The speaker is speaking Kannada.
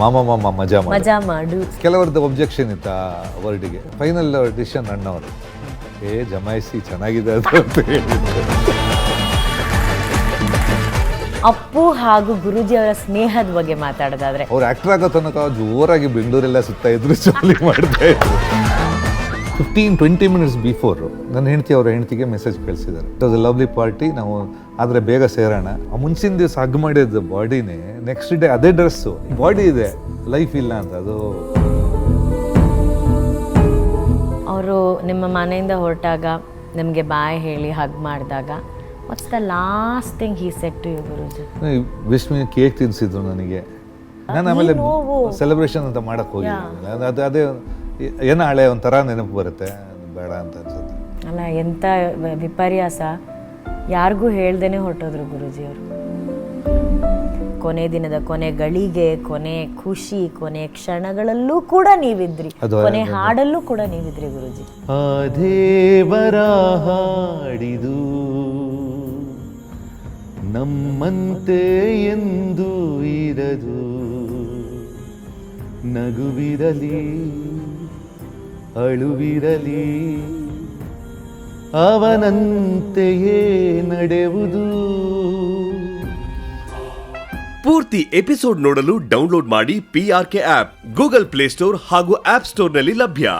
ಮಾಮ ಮಾಮ ಮಜಾ ಮಾಡು. ಮಜಾ ಮಾಡು. ಕೆಲವರದ್ದು ಒಬ್ಜೆಕ್ಷನ್ ಇತ್ತ ವರ್ಡಿಗೆ ಫೈನಲ್ ಡಿಸಿಷನ್ ಅಣ್ಣವರು ಏ ಜಮಾಯಿಸಿ ಚೆನ್ನಾಗಿದೆ ಅದು ಅಂತ ಹೇಳಿದ್ರು. ಅಪ್ಪು ಹಾಗೂ ಗುರುಜಿ ಅವರ ಸ್ನೇಹದ ಬಗ್ಗೆ ಮಾತಾಡೋದಾದ್ರೆ. ಅವ್ರು ಆಕ್ಟರ್ ಆಗೋ ತನಕ ಜೋರಾಗಿ ಬೆಂಗಳೂರೆಲ್ಲ ಸುತ್ತಾ ಇದ್ರು ಜಾಲಿ ಮಾಡ್ತಾ ಇದ್ರು. ಫಿಫ್ಟೀನ್ ಟ್ವೆಂಟಿ ಮಿನಿಟ್ಸ್ ಬಿಫೋರು ನನ್ನ ಹೆಂಡತಿ ಅವರ ಹೆಂಡತಿಗೆ ಮೆಸೇಜ್ ಕಳಿಸಿದ್ದಾರೆ. It was a lovely party ನಾವು ಆದರೆ ಬೇಗ ಸೇರೋಣ. ಆ ಮುಂಚಿನ ದಿವಸ ಹಗ್ ಮಾಡಿದ ಬಾಡಿನೇ ನೆಕ್ಸ್ಟ್ ಡೇ ಅದೇ ಡ್ರೆಸ್ಸು ಬಾಡಿ ಇದೆ. ಲೈಫ್ ಇಲ್ಲ ಅಂತ. ಅದು ಅವರು ನಿಮ್ಮ ಮನೆಯಿಂದ ಹೊರಟಾಗ ನಿಮಗೆ ಬಾಯ್ ಹೇಳಿ ಹಗ್ ಮಾಡಿದಾಗ what's the last thing he said to you Guruji? Vishwa cake ತಿನ್ಸಿದ್ರು ನನಗೆ. ನಾನು ಆಮೇಲೆ. ಸೆಲೆಬ್ರೇಷನ್ ಅಂತ ಮಾಡೋಕ್ಕೆ ಹೋಗಿದ್ದೆ. ಅದು ಅದೇ ಏನೋ ಹಳೆ ಒಂಥರ ನೆನಪು ಬರುತ್ತೆ? ಬೇಡ ಅಂತ ಅನ್ಸುತ್ತೆ. ಅಲ್ಲ ಎಂಥ ವಿಪರ್ಯಾಸ? ಯಾರಿಗೂ ಹೇಳ್ದೇನೆ ಹೊರಟೋದ್ರು ಗುರುಜಿಯವರು. ಕೊನೆ ದಿನದ ಕೊನೆ ಗಳಿಗೆ ಕೊನೆ ಖುಷಿ ಕೊನೆ ಕ್ಷಣಗಳಲ್ಲೂ ಕೂಡ ನೀವಿದ್ರಿ. ಕೊನೆ ಹಾಡಲ್ಲೂ ಕೂಡ ನೀವಿದ್ರಿ ಗುರುಜಿ. ದೇವರ ಹಾಡಿದು ನಮ್ಮಂತೆ ಎಂದು ಇರದು ನಗುವಿರಲಿ. ಅಳುವಿರಲಿ. ಅವನಂತೆಯೇ ನಡೆಯುವುದು ಪೂರ್ತಿ ಎಪಿಸೋಡ್ ನೋಡಲು ಡೌನ್ಲೋಡ್ ಮಾಡಿ P R K app Google play store ಹಾಗೂ ಆಪ್ ಸ್ಟೋರ್ನಲ್ಲಿ ಲಭ್ಯ.